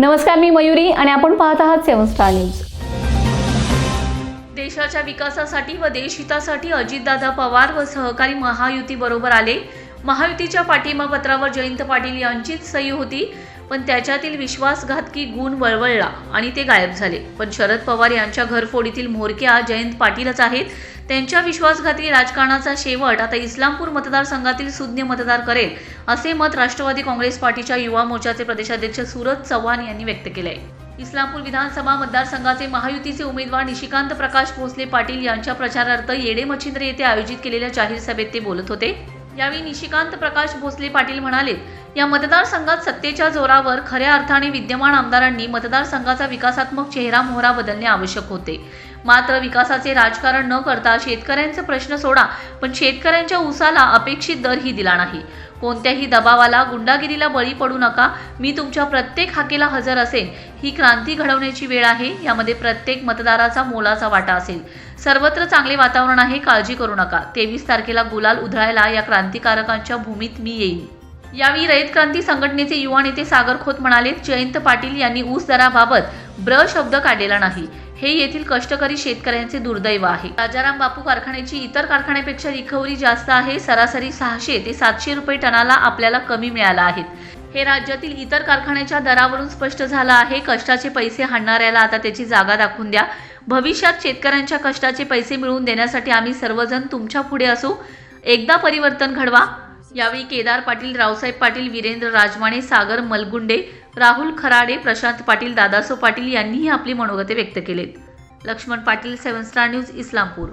नमस्कार मी मयुरी आणि आपण पाहत आहात सेवन स्टार न्यूज. देशाच्या विकासासाठी व देशहितासाठी अजितदादा पवार व सहकारी महायुती बरोबर आले. महायुतीच्या पाठिंबा पत्रावर जयंत पाटील यांचीच सही होती पण त्याच्यातील विश्वासघातकी गुण वळवळला आणि ते गायब झाले. पण शरद पवार यांच्या घरफोडीतील म्होरक्या जयंत पाटीलच आहेत. त्यांच्या विश्वासघाती राजकारणाचा शेवट आता इस्लामपूर मतदारसंघातील सुज्ञ मतदार करेल असे मत राष्ट्रवादी काँग्रेस पार्टीच्या युवा मोर्चाचे प्रदेशाध्यक्ष सुरज चव्हाण यांनी व्यक्त केले. आहे इस्लामपूर विधानसभा मतदारसंघाचे महायुतीचे उमेदवार निशिकांत प्रकाश भोसले पाटील यांच्या प्रचारार्थ येडे मच्छिंद्र येथे आयोजित केलेल्या जाहीर सभेत ते बोलत होते. यावेळी निशिकांत प्रकाश भोसले पाटील म्हणाले या मतदारसंघात सत्तेच्या जोरावर खऱ्या अर्थाने विद्यमान आमदारांनी मतदारसंघाचा विकासात्मक चेहरा मोहरा बदलणे आवश्यक होते. मात्र विकासाचे राजकारण न करता शेतकऱ्यांचे प्रश्न सोडा पण शेतकऱ्यांच्या ऊसाला अपेक्षित दरही दिला नाही. कोणत्याही दबावाला गुंडागिरीला बळी पडू नका. मी तुमच्या प्रत्येक हाकेला हजर असेन. ही क्रांती घडवण्याची वेळ आहे. यामध्ये प्रत्येक मतदाराचा मोलाचा वाटा असेल. सर्वत्र चांगले वातावरण आहे. काळजी करू नका. तेवीस तारखेला गुलाल उधळायला या क्रांतिकारकांच्या भूमीत मी येईल यावेळी रयत क्रांती संघटनेचे युवा नेते सागर खोत म्हणाले जयंत पाटील यांनी ऊस दराबाबत ब्र शब्द काढलेला नाही. हे येथील कष्टकरी शेतकऱ्यांचे दुर्दैव आहे. राजाराम बापू कारखान्याची इतर कारखान्यापेक्षा रिकव्हरी जास्त आहे. सरासरी सहाशे ते सातशे रुपये टनाला आपल्याला कमी मिळाला आहेत हे राज्यातील इतर कारखान्याच्या दरावरून स्पष्ट झालं आहे. कष्टाचे पैसे हाणणाऱ्याला आता त्याची जागा दाखवून द्या. भविष्यात शेतकऱ्यांच्या कष्टाचे पैसे मिळवून देण्यासाठी आम्ही सर्वजण तुमच्यापुढे असू. एकदा परिवर्तन घडवा. यावेळी केदार पाटील रावसाहेब पाटील वीरेंद्र राजमाणे सागर मलगुंडे राहुल खराडे प्रशांत पाटील दादासो पाटील यांनीही आपली मनोगते व्यक्त केलेत. Laxman Patil seven star news Islampur.